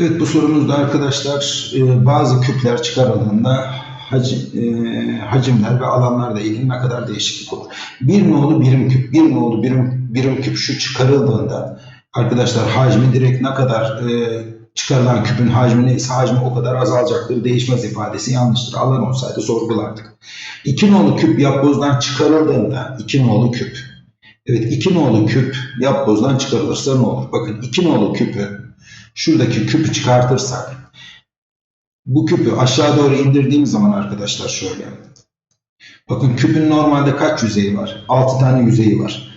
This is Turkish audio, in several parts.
Evet bu sorumuzda arkadaşlar e, bazı küpler çıkarıldığında e, hacimler ve alanlarla ilgili ne kadar değişiklik olur. Bir nolu birim küp, bir nolu birim, birim küp şu çıkarıldığında arkadaşlar hacmi direkt ne kadar e, çıkarılan küpün hacmi neyse hacmi o kadar azalacaktır. Değişmez ifadesi yanlıştır. Alan olsaydı sorgulardık. İki nolu küp yapbozdan çıkarıldığında iki nolu küp. Evet iki nolu küp yapbozdan çıkarılırsa ne olur? Bakın iki nolu küpü şuradaki küpü çıkartırsak bu küpü aşağı doğru indirdiğimiz zaman arkadaşlar şöyle. Bakın küpün normalde kaç yüzeyi var? 6 tane yüzeyi var.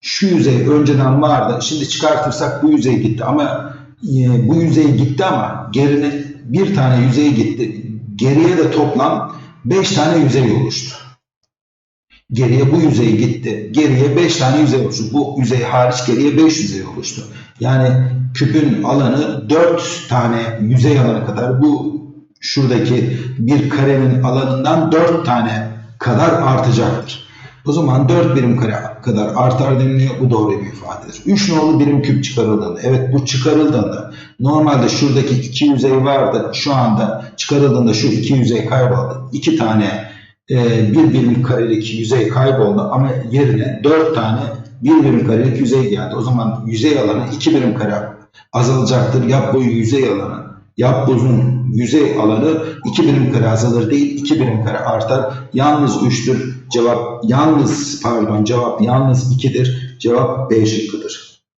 Şu yüzey önceden vardı. Şimdi çıkartırsak bu yüzey gitti ama e, bu yüzey gitti ama gerine bir tane yüzey gitti. Geriye de toplam 5 tane yüzey oluştu. Geriye bu yüzey gitti. Geriye 5 tane yüzey oluştu. Bu yüzey hariç geriye 5 yüzey oluştu. Yani küpün alanı 4 tane yüzey alanı kadar bu şuradaki bir karenin alanından 4 tane kadar artacaktır. O zaman 4 birim kare kadar artar deniliyor. Bu doğru bir ifadedir. 3 nolu birim küp çıkarıldığında, evet bu çıkarıldığında normalde şuradaki iki yüzey vardı. Şu anda çıkarıldığında şu iki yüzey kayboldu. 2 tane e, bir birim karelik yüzey kayboldu ama yerine 4 tane bir birim karelik yüzey geldi. O zaman yüzey alanı 2 birim kare azalacaktır. Yap boyu yüzey alanı, yap bozun yüzey alanı 2 birim kare azalır değil 2 birim kare artar. Yalnız 3'tür. Cevap yalnız pardon cevap yalnız 2'dir. Cevap B şıkkıdır.